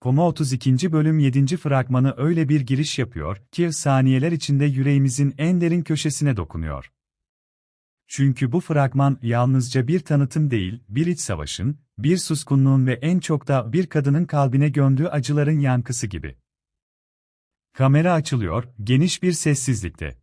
Koma 32. bölüm 7. fragmanı öyle bir giriş yapıyor ki saniyeler içinde yüreğimizin en derin köşesine dokunuyor. Çünkü bu fragman yalnızca bir tanıtım değil, bir iç savaşın, bir suskunluğun ve en çok da bir kadının kalbine gömdüğü acıların yankısı gibi. Kamera açılıyor, geniş bir sessizlikte.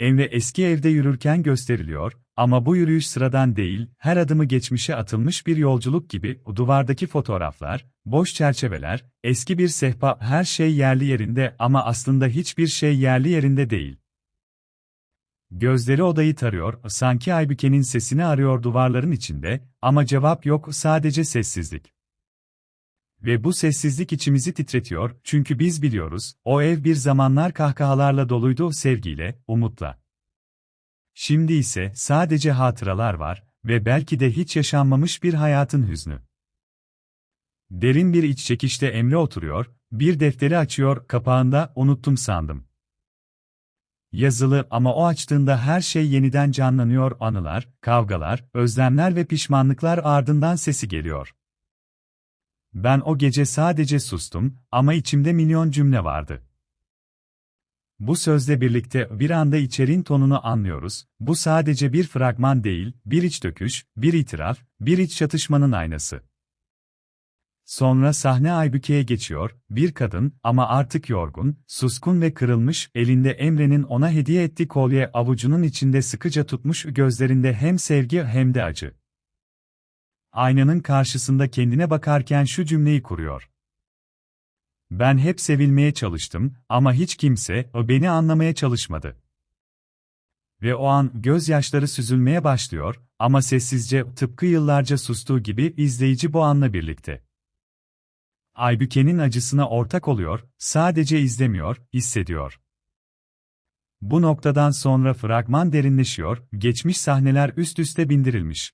Emre eski evde yürürken gösteriliyor ama bu yürüyüş sıradan değil, her adımı geçmişe atılmış bir yolculuk gibi, duvardaki fotoğraflar, boş çerçeveler, eski bir sehpa, her şey yerli yerinde ama aslında hiçbir şey yerli yerinde değil. Gözleri odayı tarıyor, sanki Aybüke'nin sesini arıyor duvarların içinde ama cevap yok, sadece sessizlik. Ve bu sessizlik içimizi titretiyor çünkü biz biliyoruz, o ev bir zamanlar kahkahalarla doluydu sevgiyle, umutla. Şimdi ise sadece hatıralar var ve belki de hiç yaşanmamış bir hayatın hüznü. Derin bir iç çekişte Emre oturuyor, bir defteri açıyor, kapağında unuttum sandım. Yazılı ama o açtığında her şey yeniden canlanıyor, anılar, kavgalar, özlemler ve pişmanlıklar ardından sesi geliyor. Ben o gece sadece sustum ama içimde milyon cümle vardı. Bu sözle birlikte bir anda içeriğin tonunu anlıyoruz. Bu sadece bir fragman değil, bir iç döküş, bir itiraf, bir iç çatışmanın aynası. Sonra sahne Aybüke'ye geçiyor, bir kadın ama artık yorgun, suskun ve kırılmış, elinde Emre'nin ona hediye ettiği kolye avucunun içinde sıkıca tutmuş gözlerinde hem sevgi hem de acı. Aynanın karşısında kendine bakarken şu cümleyi kuruyor. Ben hep sevilmeye çalıştım ama hiç kimse o beni anlamaya çalışmadı. Ve o an gözyaşları süzülmeye başlıyor ama sessizce tıpkı yıllarca sustuğu gibi izleyici bu anla birlikte. Aybüke'nin acısına ortak oluyor, sadece izlemiyor, hissediyor. Bu noktadan sonra fragman derinleşiyor, geçmiş sahneler üst üste bindirilmiş.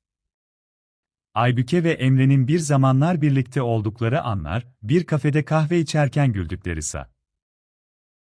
Aybüke ve Emre'nin bir zamanlar birlikte oldukları anlar, bir kafede kahve içerken güldükleri sa.